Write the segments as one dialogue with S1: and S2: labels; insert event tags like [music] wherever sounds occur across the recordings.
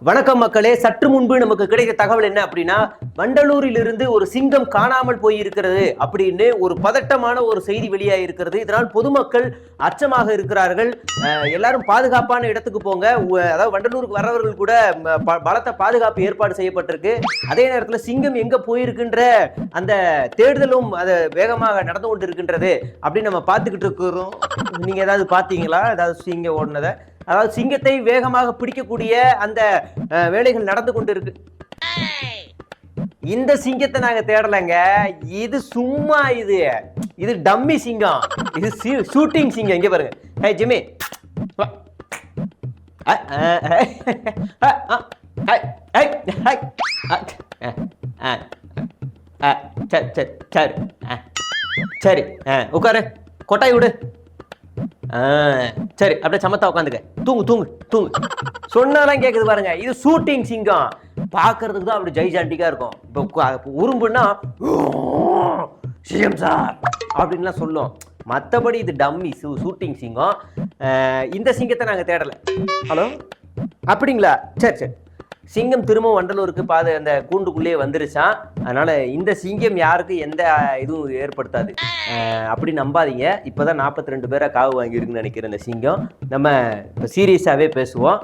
S1: வணக்கம் மக்களே சற்று முன்பு நமக்கு கிடைத்த தகவல் என்ன அப்படின்னா வண்டலூரில் இருந்து ஒரு சிங்கம் காணாமல் போயிருக்கிறது அப்படின்னு ஒரு பதட்டமான ஒரு செய்தி வெளியாக இருக்கிறது இதனால் பொதுமக்கள் அச்சமாக இருக்கிறார்கள். எல்லாரும் பாதுகாப்பான இடத்துக்கு போங்க. அதாவது வண்டலூருக்கு வர்றவர்கள் கூட ப- பலத்த பாதுகாப்பு ஏற்பாடு செய்யப்பட்டிருக்கு. அதே நேரத்தில் சிங்கம் எங்க போயிருக்குன்ற அந்த தேடுதலும் அதை வேகமாக நடந்து கொண்டு இருக்கின்றது அப்படின்னு நம்ம பார்த்துக்கிட்டு இருக்கிறோம். நீங்க ஏதாவது பார்த்தீங்களா? ஏதாவது சிங்கம் ஓடினதை? அதாவது சிங்கத்தை வேகமாக பிடிக்கக்கூடிய அந்த வேலைகள் நடந்து கொண்டு இருக்கு இந்த சிங்கத்தை நாங்க தேடலைங்க இது சும்மா இது இது டம்மி சிங்கம் இது ஷூட்டிங் சிங்கம் இங்க பாருங்க ஹே ஜிமி சரி சரி சரி ஆ உட்காரு கொட்டாய் விடு சரி அப்படியே சமத்தா உட்காந்துக்க. தூங்கு தூங்கு தூங்கு. சொன்னாலாம் கேட்குது பாருங்க. இது ஷூட்டிங் சிங்கம். பார்க்கறதுக்கு தான் அப்படி ஜெய்ஜாண்டிக்கா இருக்கும். இப்போ கு- உரும்புன்னா சிஎம் சார் அப்படின்லாம் சொல்லும். மற்றபடி இது டம்மி ஷூட்டிங் சிங்கம். இந்த சிங்கத்தை நாங்கள் தேடலை. ஹலோ? அப்படிங்களா? சரி சரி. சிங்கம் திரும்ப வண்டலூருக்கு பாது அந்த கூண்டுக்குள்ளேயே வந்துருச்சான் அதனால இந்த சிங்கம் யாருக்கு எந்த இதுவும் ஏற்படுத்தாது. அப்படி நம்பாதீங்க. இப்போதான் நாற்பத்தி ரெண்டு பேரை காவு வாங்கியிருக்குன்னு நினைக்கிறேன் இந்த சிங்கம். நம்ம இப்போ சீரியஸாகவே பேசுவோம்.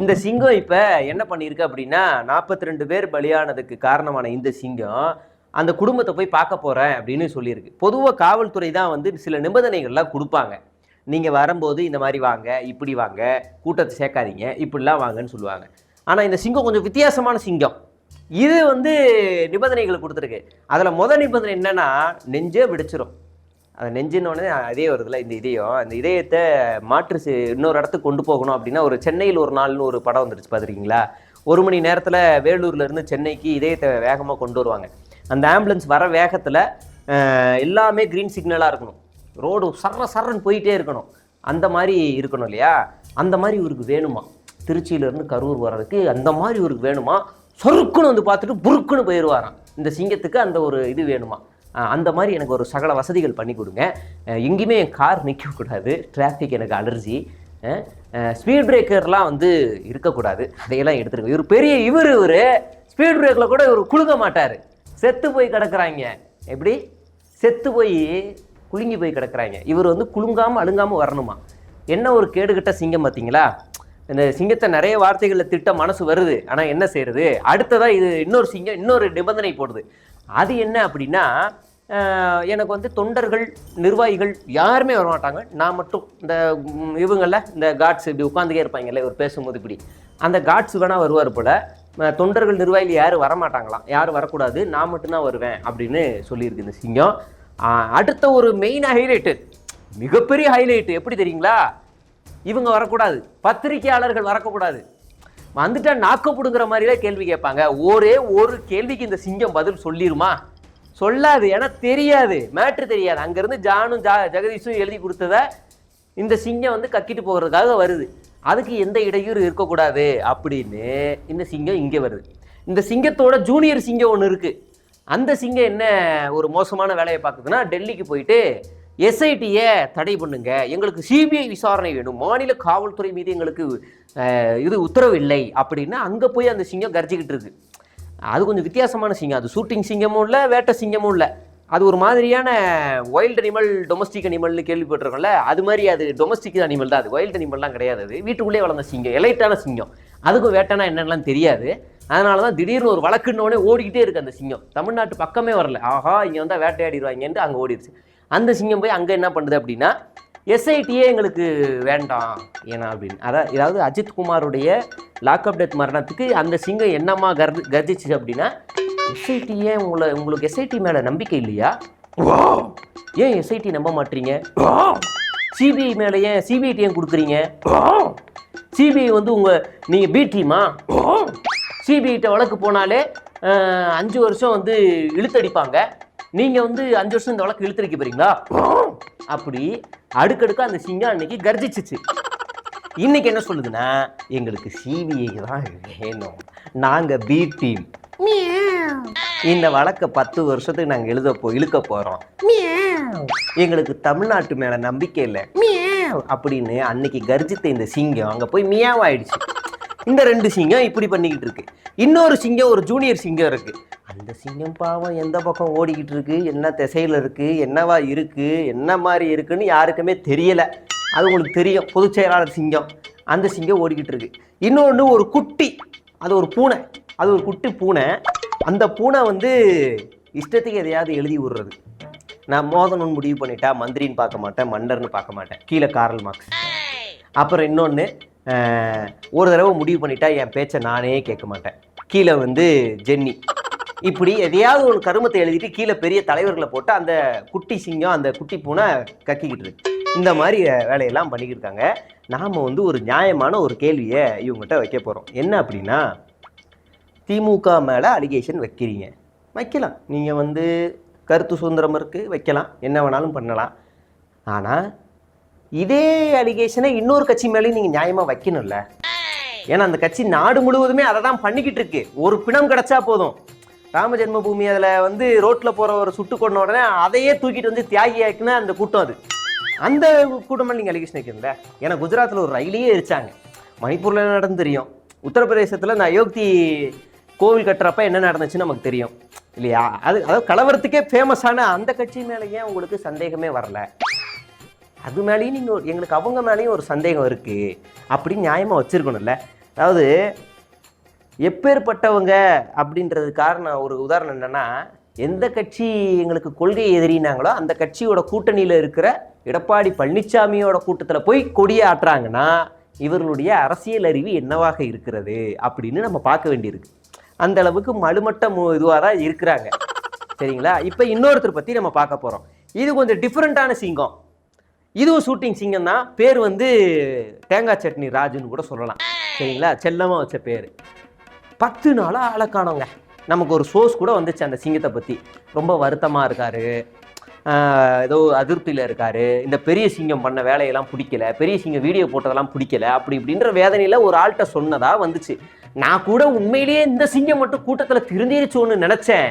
S1: இந்த சிங்கம் இப்போ என்ன பண்ணியிருக்கு அப்படின்னா நாற்பத்தி ரெண்டு பேர் பலியானதுக்கு காரணமான இந்த சிங்கம் அந்த குடும்பத்தை போய் பார்க்க போகிறேன் அப்படின்னு சொல்லியிருக்கு. பொதுவாக காவல்துறை தான் வந்து சில நிபந்தனைகள்லாம் கொடுப்பாங்க. நீங்கள் வரும்போது இந்த மாதிரி வாங்க இப்படி வாங்க கூட்டத்தை சேர்க்காதீங்க இப்படிலாம் வாங்கன்னு சொல்லுவாங்க. ஆனால் இந்த சிங்கம் கொஞ்சம் வித்தியாசமான சிங்கம். இது வந்து நிபந்தனைகள் கொடுத்துருக்கு. அதில் முதல் நிபந்தனை என்னென்னா நெஞ்சே வெடிச்சிரும். அது நெஞ்சினோடனே அதே வருதுல இந்த இதயம் அந்த இதயத்தை மாற்று இன்னொரு இடத்துக்கு கொண்டு போகணும் அப்படின்னா ஒரு சென்னையில் ஒரு நாள்னு ஒரு படம் வந்துருச்சு பார்த்துருக்கீங்களா? ஒரு மணி நேரத்தில் வேலூர்லேருந்து சென்னைக்கு இதயத்தை வேகமாக கொண்டு வருவாங்க. அந்த ஆம்புலன்ஸ் வர வேகத்தில் எல்லாமே க்ரீன் சிக்னலாக இருக்கணும். ரோடு சர்ற சர்றன்னு போயிட்டே இருக்கணும். அந்த மாதிரி இருக்கணும் இல்லையா? அந்த மாதிரி இவருக்கு வேணுமா? திருச்சியிலேருந்து கரூர் வர்றதுக்கு அந்த மாதிரி இவருக்கு வேணுமா? சொருக்குன்னு வந்து பார்த்துட்டு புருக்குன்னு போயிடுவாராம். இந்த சிங்கத்துக்கு அந்த ஒரு இது வேணுமா? அந்த மாதிரி எனக்கு ஒரு சகல வசதிகள் பண்ணி கொடுங்க. எங்கேயுமே என் கார் நிற்கக்கூடாது டிராஃபிக் எனக்கு அலர்ஜி ஸ்பீட் பிரேக்கர்லாம் வந்து இருக்கக்கூடாது. அதையெல்லாம் எடுத்துருங்க. இவர் பெரிய இவர் இவர். ஸ்பீட் பிரேக்கில் கூட இவர் குலுங்க மாட்டார். செத்து போய் கிடக்குறாங்க. எப்படி? செத்து போய் குலுங்கி போய் கிடக்குறாங்க. இவர் வந்து குலுங்காமல் அழுங்காமல் வரணுமா? என்ன ஒரு கேடுகட்ட சிங்கம் பார்த்தீங்களா? இந்த சிங்கத்தை நிறைய வார்த்தைகளில் திட்ட மனசு வருது. ஆனால் என்ன செய்யறது அடுத்ததாக இது இன்னொரு சிங்கம் இன்னொரு நிபந்தனை போடுது. அது என்ன அப்படின்னா எனக்கு வந்து தொண்டர்கள் நிர்வாகிகள் யாருமே வரமாட்டாங்க நான் மட்டும் இந்த ம், இந்த காட்ஸ் இப்படி உட்காந்துக்கே இருப்பாங்கல்ல இவர் பேசும்போது இப்படி. அந்த காட்ஸ் வேணால் வருவார் போல். தொண்டர்கள் நிர்வாகிகள் யாரும் வரமாட்டாங்களாம் யாரும் வரக்கூடாது. நான் மட்டும்தான் வருவேன் அப்படின்னு சொல்லியிருக்கு இந்த சிங்கம். அடுத்த ஒரு மெயின் ஹைலைட்டு மிகப்பெரிய ஹைலைட்டு எப்படி தெரியுங்களா? இவங்க வரக்கூடாது. பத்திரிகையாளர்கள் வரக்கூடாது. வந்துட்டா நாக்கப்படுங்கிற மாதிரியே கேள்வி கேட்பாங்க. ஒரே ஒரு கேள்விக்கு இந்த சிங்கம் பதில் சொல்லிருமா? சொல்லாது. ஏன்னா தெரியாது. மேட்ரு தெரியாது. அங்கேருந்து ஜானும் ஜா ஜெகதீஷும் எழுதி கொடுத்தத இந்த சிங்கம் வந்து கக்கிட்டு போகிறதுக்காக வருது. அதுக்கு எந்த இடையூறு இருக்கக்கூடாது அப்படின்னு இந்த சிங்கம் இங்கே வருது. இந்த சிங்கத்தோட ஜூனியர் சிங்கம் ஒன்று இருக்குது அந்த சிங்கம் என்ன ஒரு மோசமான வேலையை பார்க்குதுன்னா டெல்லிக்கு போயிட்டு எஸ்ஐடியை தடை பண்ணுங்க. எங்களுக்கு சிபிஐ விசாரணை வேணும். மாநில காவல்துறை மீது எங்களுக்கு இது உத்தரவு இல்லை அப்படின்னு அங்கே போய் அந்த சிங்கம் கர்ஜிக்கிட்டு இருக்கு. அது கொஞ்சம் வித்தியாசமான சிங்கம். அது ஷூட்டிங் சிங்கமும் இல்லை வேட்டை சிங்கமும் இல்லை. அது ஒரு மாதிரியான வைல்டு அனிமல் டொமஸ்டிக் அனிமல்னு கேள்விப்பட்டிருக்கோம்ல அது மாதிரி அது டொமஸ்டிக் அனிமல் தான். அது வைல்டு அனிமல்லாம் கிடையாது அது. வீட்டுக்குள்ளே வளர்ந்த சிங்கம் எலைட்டான சிங்கம். அதுக்கும் வேட்டைனா என்னென்னலாம் தெரியாது. அதனால தான் திடீர்னு ஒரு வழக்குன்னோடனே ஓடிக்கிட்டே இருக்கு அந்த சிங்கம். தமிழ்நாட்டு பக்கமே வரல. ஆஹா இங்கே வந்தால் வேட்டையாடிடுவாங்கன்ட்டு அங்கே ஓடிடுச்சு. அந்த சிங்கம் போய் அங்கே என்ன பண்ணுது அப்படின்னா எஸ்ஐடியே எங்களுக்கு வேண்டாம் ஏன்னா அப்படின்னு. அதான் ஏதாவது அஜித் குமாருடைய லாக்அப் டெத் மரணத்துக்கு அந்த சிங்கம் என்னம்மா கர்ஜி கர்ஜிச்சு அப்படின்னா எஸ்ஐடியே உங்களை உங்களுக்கு எஸ்ஐடி மேலே நம்பிக்கை இல்லையா? ஏன் எஸ்ஐடி நம்ப மாட்டீங்க? சிபிஐ மேலே ஏன் சிபிஐடி ஏன் கொடுக்குறீங்க? சிபிஐ வந்து உங்க நீங்க பி டீமா சிபிஐட்ட வழக்கு போனாலே அஞ்சு வருஷம் வந்து இழுத்தடிப்பாங்க. நீங்க வந்து அஞ்சு வருஷம் இந்த வழக்கு இழுத்தடிக்க போறீங்களா? அப்படி அடுக்கடுக்கா அந்த சிங்கம் அன்னைக்கு கர்ஜிச்சுச்சு. இன்னைக்கு என்ன சொல்லுதுன்னா எங்களுக்கு சிபிஐ தான் வேணும். நாங்க பி டீம் இந்த வழக்க பத்து வருஷத்துக்கு நாங்க எழுத போ இழுக்க போறோம். எங்களுக்கு தமிழ்நாட்டு மேல நம்பிக்கை இல்லை. அப்படின்னு அன்னைக்கு கர்ஜித்த இந்த சிங்கம் அங்க போய் மியாவ் ஆயிடுச்சு. இந்த ரெண்டு சிங்கம் இப்படி பண்ணிக்கிட்டு இருக்கு. இன்னொரு சிங்கம் ஒரு ஜூனியர் சிங்கம் இருக்கு. அந்த சிங்கம் பாவம் எந்த பக்கம் ஓடிக்கிட்டு இருக்கு? என்ன திசையில் இருக்கு? என்னவா இருக்கு? என்ன மாதிரி இருக்குன்னு யாருக்குமே தெரியல. அது உங்களுக்கு தெரியும். பொதுச் செயலாளர் சிங்கம். அந்த சிங்கம் ஓடிக்கிட்டு இருக்கு. இன்னொன்று ஒரு குட்டி. அது ஒரு பூனை. அது ஒரு குட்டி பூனை. அந்த பூனை வந்து இஷ்டத்துக்கு எதையாவது எழுதி விடுறது. நான் மோதணும்னு முடிவு பண்ணிட்டா மந்திரின்னு பார்க்க மாட்டேன் மன்னர்னு பார்க்க மாட்டேன். கீழே காரல் மார்க்ஸ். அப்புறம் இன்னொன்று ஒரு தடவை முடிவு பண்ணிட்டா என் பேச்சை நானே கேட்க மாட்டேன். கீழே வந்து ஜென்னி. இப்படி எதையாவது ஒரு கருமத்தை எழுதிட்டு கீழே பெரிய தலைவர்களை போட்டு அந்த குட்டி சிங்கம் அந்த குட்டி பூனை கக்கிக்கிட்டு இருக்கு. இந்த மாதிரி வேலையெல்லாம் பண்ணிக்கிட்டு இருக்காங்க. நாம் வந்து ஒரு நியாயமான ஒரு கேள்வியை இவங்ககிட்ட வைக்க போகிறோம் என்ன அப்படின்னா திமுக மேலே அலிகேஷன் வைக்கிறீங்க. வைக்கலாம். நீங்கள் வந்து கருத்து சுதந்திரம் இருக்குது வைக்கலாம். என்ன வேணாலும் பண்ணலாம். ஆனால் இதே அலிகேஷனை இன்னொரு கட்சி மேலேயும் நீங்கள் நியாயமாக வைக்கணும்ல? ஏன்னா அந்த கட்சி நாடு முழுவதுமே அதை தான் பண்ணிக்கிட்டு இருக்கு. ஒரு பிணம் கிடைச்சா போதும். ராம ஜென்மபூமி அதில் வந்து ரோட்டில் போகிற ஒரு சுட்டு கொண்ட உடனே அதையே தூக்கிட்டு வந்து தியாகி ஆக்கினா அந்த கூட்டம் அது. அந்த கூட்டமாக நீங்கள் அலிகேஷன் வைக்கணும்ல? ஏன்னா குஜராத்தில் ஒரு ரயிலையே எரிச்சாங்க. மணிப்பூரில் என்ன நடந்து தெரியும்? உத்தரப்பிரதேசத்தில் இந்த அயோத்தி கோவில் கட்டுறப்ப என்ன நடந்துச்சுன்னு நமக்கு தெரியும். இல்லையா? அது அதாவது கலவரத்துக்கே ஃபேமஸான அந்த கட்சி மேலே ஏன் உங்களுக்கு சந்தேகமே வரல? அது மேலேயும் நீங்கள் எங்களுக்கு அவங்க மேலேயும் ஒரு சந்தேகம் இருக்குது அப்படி நியாயமாக வச்சுருக்கணும்ல. அதாவது எப்பேற்பட்டவங்க அப்படின்றது காரணம் ஒரு உதாரணம் என்னென்னா எந்த கட்சி எங்களுக்கு கொள்கை எதிரினாங்களோ அந்த கட்சியோட கூட்டணியில் இருக்கிற எடப்பாடி பழனிசாமியோட கூட்டத்தில் போய் கொடியை ஆட்டுறாங்கன்னா இவர்களுடைய அரசியல் அறிவு என்னவாக இருக்கிறது அப்படின்னு நம்ம பார்க்க வேண்டியிருக்கு. அந்த அளவுக்கு மழுமட்ட இதுவாக தான் இருக்கிறாங்க. சரிங்களா? இப்போ இன்னொருத்தர் பற்றி நம்ம பார்க்க போகிறோம் இது கொஞ்சம் டிஃப்ரெண்ட்டான சிங்கம். இதுவும் ஷூட்டிங் சிங்கம் தான் பேர் வந்து தேங்காய் சட்னி ராஜுன்னு கூட சொல்லலாம். சரிங்களா? செல்லமாக வச்ச பேர். பத்து நாளாக அழக்கானவங்க நமக்கு ஒரு சோர்ஸ் கூட வந்துச்சு அந்த சிங்கத்தை பற்றி ரொம்ப வருத்தமாக இருக்காரு. ஏதோ அதிருப்தியில் இருக்காரு. இந்த பெரிய சிங்கம் பண்ண வேலையெல்லாம் பிடிக்கல. பெரிய சிங்கம் வீடியோ போட்டதெல்லாம் பிடிக்கல. அப்படி இப்படின்ற வேதனையில் ஒரு ஆள்கிட்ட சொன்னதாக வந்துச்சு. நான் கூட உண்மையிலேயே இந்த சிங்கம் மட்டும் கூட்டத்தில் திருந்திருச்சோன்னு நினச்சேன்.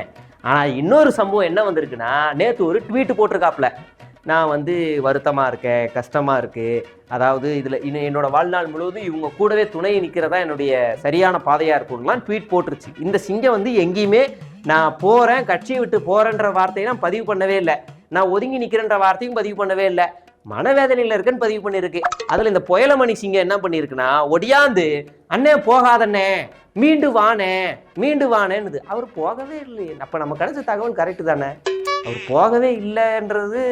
S1: ஆனால் இன்னொரு சம்பவம் என்ன வந்திருக்குன்னா நேற்று ஒரு ட்வீட் போட்டிருக்காப்ல நான் வந்து வருத்தமாக இருக்கேன் கஷ்டமாக இருக்குது அதாவது இதில் இன்னும் என்னோட வாழ்நாள் முழுவதும் இவங்க கூடவே துணை நிற்கிறதா என்னுடைய சரியான பாதையாக இருக்கும்லாம் ட்வீட் போட்டுருச்சு. இந்த சிங்கம் வந்து எங்கேயுமே நான் போகிறேன் கட்சியை விட்டு போகிறேன்ற வார்த்தையெல்லாம் பதிவு பண்ணவே இல்லை. நான் ஒதுங்கி நிற்கிறேன்ற வார்த்தையும் பதிவு பண்ணவே இல்லை. மனவேதனையில் இருக்கேன்னு பதிவு பண்ணியிருக்கு. அதில் இந்த புயலமணி சிங்கம் என்ன பண்ணியிருக்குன்னா ஒடியாந்து அண்ணே போகாதண்ணே மீண்டு வானே மீண்டு வானேன்னுது அவர் போகவே இல்லையே. அப்போ நம்ம கிடைச்ச தகவல் கரெக்டு தானே? அவர் போகவே இல்லைன்றது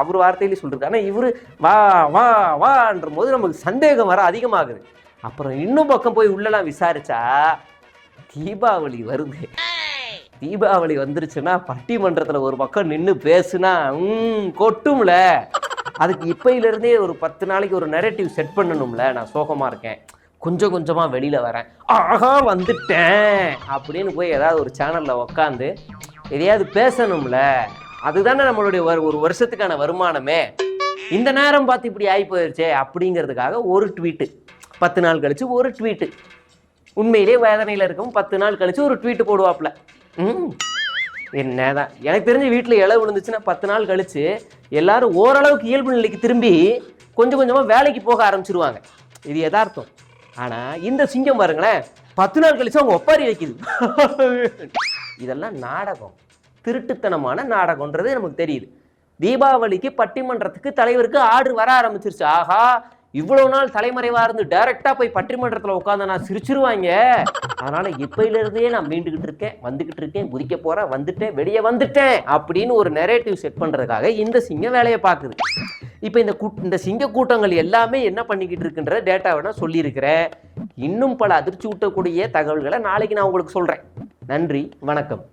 S1: அவர் வார்த்தையிலே சொல்லிருக்கு ஆனால் இவர் வா வா வான்ற போது நமக்கு சந்தேகம் வர அதிகமாகுது. அப்புறம் இன்னும் பக்கம் போய் உள்ளலாம் விசாரிச்சா தீபாவளி வருது. தீபாவளி வந்துருச்சுன்னா பட்டிமன்றத்தில் ஒரு பக்கம் நின்று பேசுனா கொட்டும்ல. அதுக்கு இப்பையிலேருந்தே ஒரு பத்து நாளைக்கு ஒரு நெரேட்டிவ் செட் பண்ணணும்ல. நான் சோகமாக இருக்கேன். கொஞ்சம் கொஞ்சமாக வெளியில் வரேன். ஆஹா வந்துட்டேன். அப்படின்னு போய் ஏதாவது ஒரு சேனலில் உக்காந்து எதையாவது பேசணும்ல அதுதானே நம்மளுடைய ஒரு ஒரு வருஷத்துக்கான வருமானமே. இந்த நேரம் பார்த்து இப்படி ஆகி போயிருச்சே அப்படிங்கிறதுக்காக ஒரு ட்வீட்டு பத்து நாள் கழிச்சு ஒரு ட்வீட்டு உண்மையிலே வேதனையில் இருக்கும் பத்து நாள் கழிச்சு ஒரு ட்வீட்டு போடுவாப்ல ம். என்னதான் எனக்கு தெரிஞ்ச வீட்டில் இலை விழுந்துச்சுன்னா பத்து நாள் கழிச்சு எல்லாரும் ஓரளவுக்கு இயல்பு நிலைக்கு திரும்பி கொஞ்சம் கொஞ்சமாக வேலைக்கு போக ஆரம்பிச்சிருவாங்க. இது யதார்த்தம். ஆனால் இந்த சிங்கம் பாருங்களேன் பத்து நாள் கழிச்சு அவங்க ஒப்பாரி வைக்குது. [laughs] இதெல்லாம் நாடகம். திருட்டுத்தனமான நாடகம்ன்றது நமக்கு தெரியுது. தீபாவளிக்கு பட்டிமன்றத்துக்கு தலைவருக்கு ஆர்டர் வர ஆரம்பிச்சிருச்சு. ஆஹா இவ்வளவு நாள் தலைமறைவாக இருந்து டைரெக்டாக போய் பட்டிமன்றத்தில் உட்காந்து நான் சிரிச்சிருவாங்க. அதனால் இப்பயிலேருந்தே நான் மீண்டுக்கிட்டு இருக்கேன் வந்துக்கிட்டு இருக்கேன் குதிக்க போகிறேன் வந்துட்டேன் வெளியே வந்துட்டேன் அப்படின்னு ஒரு நெரேட்டிவ் செட் பண்ணுறதுக்காக இந்த சிங்கம் வேலையை பார்க்குது. இப்போ இந்த கூட் இந்த சிங்க கூட்டங்கள் எல்லாமே என்ன பண்ணிக்கிட்டு இருக்குன்ற டேட்டாவை நான் சொல்லியிருக்கிறேன். இன்னும் பல அதிர்ச்சி ஊட்டக்கூடிய தகவல்களை நாளைக்கு நான் உங்களுக்கு சொல்கிறேன் நன்றி வணக்கம்.